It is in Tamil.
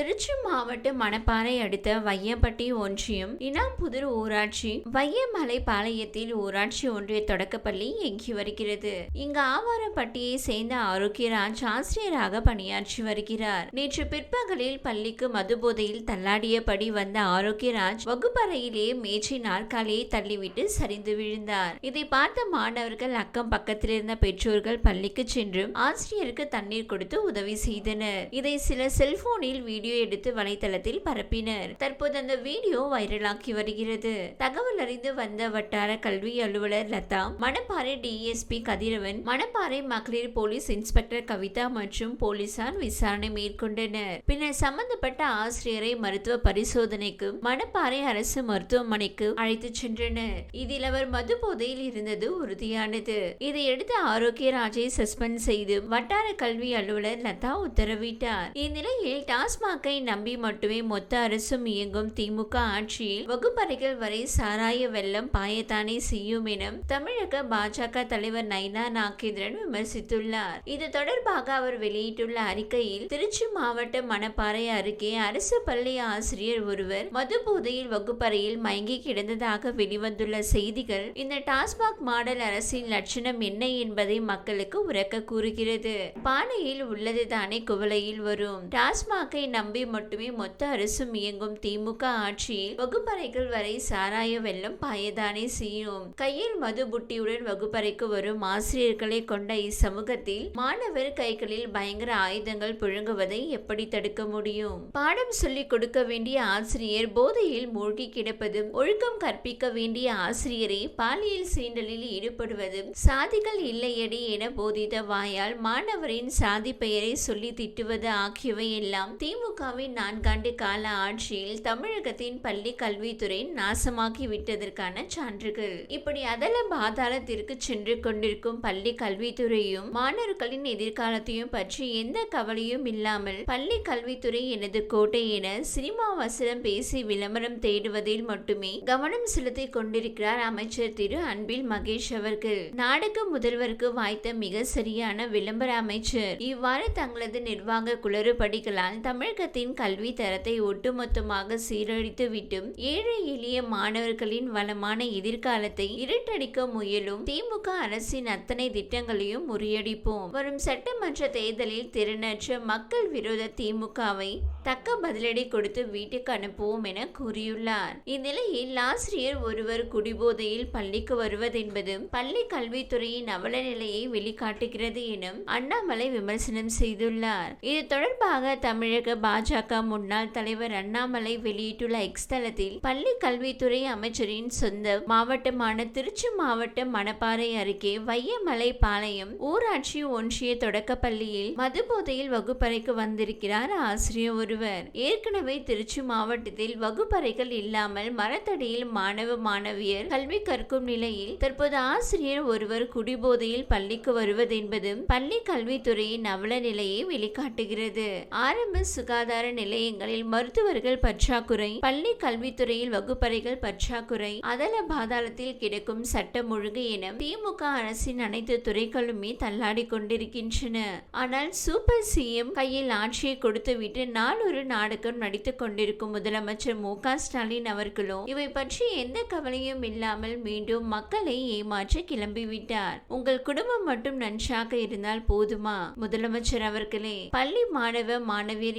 திருச்சி மாவட்டம் மணப்பாறை அடுத்த வையம்பட்டி ஒன்றியம் இனாம்புதூர் ஊராட்சி வையமலை பாளையத்தில் ஊராட்சி ஒன்றிய தொடக்கப்பள்ளி இயங்கி வருகிறது. இங்கு ஆவாரப்பட்டியை சேர்ந்த ஆரோக்கியராஜ் ஆசிரியராக பணியாற்றி வருகிறார். நேற்று பிற்பகலில் பள்ளிக்கு மதுபோதையில் தள்ளாடியபடி வந்த ஆரோக்கியராஜ் வகுப்பறையிலே மேஜை நாற்காலியை தள்ளிவிட்டு சரிந்து விழுந்தார். இதை பார்த்த மாணவர்கள் அக்கம் பக்கத்தில் இருந்த பெற்றோர்கள் பள்ளிக்கு சென்று ஆசிரியருக்கு தண்ணீர் கொடுத்து உதவி செய்தனர். இதை சில செல்போனில் வீடியோ எடுத்து வலைதளத்தில் பரப்பினர். தற்போது அந்த வீடியோ வைரலாகி வருகிறது. தகவல் அறிந்து வந்த வட்டார கல்வி அலுவலர் லதா மணப்பாறை டிஎஸ்பி கதிரவன் மணப்பாறை மகளிர் போலீஸ் இன்ஸ்பெக்டர் கவிதா மற்றும் போலீசார் விசாரணை மேற்கொண்டனர். பின்னர் சம்பந்தப்பட்ட ஆசிரியரை மருத்துவ பரிசோதனைக்கு மணப்பாறை அரசு மருத்துவமனைக்கு அழைத்து சென்றனர். இதில் அவர் மது போதையில் இருந்தது உறுதியானது. இதையடுத்து ஆரோக்கிய ராஜை சஸ்பெண்ட் செய்து வட்டார கல்வி அலுவலர் லதா உத்தரவிட்டார். இந்நிலையில் டாஸ்மாக் நம்பி மட்டுமே மொத்த அரசும் இயங்கும் திமுக ஆட்சியில் வகுப்பறைகள் வரை சாராய வெள்ளம் பாயத்தானே செய்யும் என தமிழக பாஜக தலைவர் நைனா நாகேந்திரன் விமர்சித்துள்ளார். இது தொடர்பாக அவர் வெளியிட்டுள்ள அறிக்கையில் திருச்சி மாவட்ட மணப்பாறை அருகே அரசு பள்ளி ஆசிரியர் ஒருவர் மது போதையில் வகுப்பறையில் மயங்கி கிடந்ததாக வெளிவந்துள்ள செய்திகள் இந்த டாஸ்மாக் மாடல் அரசின் லட்சணம் என்ன என்பதை மக்களுக்கு உறக்க கூறுகிறது. பானையில் உள்ளது தானே குவளையில் வரும். டாஸ்மாகை நம்பி மட்டுமே மொத்த அரசும் இயங்கும் திமுக ஆட்சியில் வகுப்பறைகள் வரை சாராய வெள்ளம் பாயதானே செய்யும். கையில் மது புட்டியுடன் வகுப்பறைக்கு வரும் ஆசிரியர்களை கொண்ட இச்சமூகத்தில் மாணவர் கைகளில் பயங்கர ஆயுதங்கள் புழுங்குவதை எப்படி தடுக்க முடியும்? பாடம் சொல்லிக் கொடுக்க வேண்டிய ஆசிரியர் போதையில் மூழ்கி கிடப்பதும் ஒழுக்கம் கற்பிக்க வேண்டிய ஆசிரியரை பாலியல் சீண்டலில் ஈடுபடுவதும் சாதிகள் இல்லையடி என போதித்த வாயால் மாணவரின் சாதி பெயரை சொல்லி திட்டுவது ஆகியவை எல்லாம் திமுகவின் நான்காண்டு கால ஆட்சியில் தமிழகத்தின் பள்ளி கல்வித்துறை நாசமாக்கி விட்டதற்கான சான்றுகள். இப்படி அதல பாதாளத்திற்கு சென்று கொண்டிருக்கும் பள்ளி கல்வித்துறையும் மாணவர்களின் எதிர்காலத்தையும் பற்றி எந்த கவலையும் இல்லாமல் பள்ளி கல்வித்துறை எனது கோட்டை என சினிமா வசனம் பேசி விளம்பரம் தேடுவதில் மட்டுமே கவனம் செலுத்தி கொண்டிருக்கிறார் அமைச்சர் திரு. அன்பில் மகேஷ் அவர்கள். நாடக முதல்வருக்கு வாய்த்த மிக சரியான விளம்பர அமைச்சர். இவ்வாறு தங்களது நிர்வாக குளறுபடிகளால் தமிழக தமிழகத்தின் கல்வி தரத்தை ஒட்டுமொத்தமாக சீரழித்து விட்டும் ஏழை எளிய மாணவர்களின் வளமான எதிர்காலத்தை இருட்டடிக்க முயலும் திமுக அரசின் அத்தனை திட்டங்களையும் முறியடிப்போம். வரும் சட்டமன்ற தேர்தலில் திறனற்ற மக்கள் விரோத திமுகவை தக்க பதிலடி கொடுத்து வீட்டுக்கு அனுப்புவோம் என கூறியுள்ளார். இந்நிலையில் ஆசிரியர் ஒருவர் குடிபோதையில் பள்ளிக்கு வருவதென்பது பள்ளி கல்வித்துறையின் அவல நிலையை வெளிக்காட்டுகிறது எனும் அண்ணாமலை விமர்சனம் செய்துள்ளார். இது தொடர்பாக தமிழக பாஜக முன்னாள் தலைவர் அண்ணாமலை வெளியிட்டுள்ள எக்ஸ் தளத்தில் பள்ளி கல்வித்துறை அமைச்சரின் சொந்த மாவட்டமான திருச்சி மாவட்டம் மணப்பாறை அருகே வையமலை பாளையம் ஊராட்சி ஒன்றிய தொடக்கப்பள்ளியில் மது போதையில் வகுப்பறைக்கு வந்திருக்கிறார் ஆசிரியர் ஒருவர். ஏற்கனவே திருச்சி மாவட்டத்தில் வகுப்பறைகள் இல்லாமல் மரத்தடியில் மாணவ மாணவியர் கல்வி கற்கும் நிலையில் தற்போது ஆசிரியர் ஒருவர் குடிபோதையில் பள்ளிக்கு வருவது என்பதும் பள்ளி கல்வித்துறையின் அவல நிலையை வெளிக்காட்டுகிறது. ஆரம்ப சுகாதார நிலையங்களில் மருத்துவர்கள் பற்றாக்குறை பள்ளி கல்வித்துறையில் வகுப்பறைகள் பற்றாக்குறை அதல பாதாளத்தில் கிடக்கும் சட்டம் ஒழுங்கு என திமுக அரசின் அனைத்து துறைகளுமே தள்ளாடி கொண்டிருக்கின்றன. ஆனால் சூப்பர் சிஎம் கையில் ஆட்சியை கொடுத்துவிட்டு நாளொரு நாடகம் நடித்துக் கொண்டிருக்கும் முதலமைச்சர் மு ஸ்டாலின் அவர்களோ இவை பற்றி எந்த கவலையும் இல்லாமல் மீண்டும் மக்களை ஏமாற்ற கிளம்பிவிட்டார். உங்கள் குடும்பம் மட்டும் நன்றாக இருந்தால் போதுமா? முதலமைச்சர் அவர்களே பள்ளி மாணவ மாணவியர்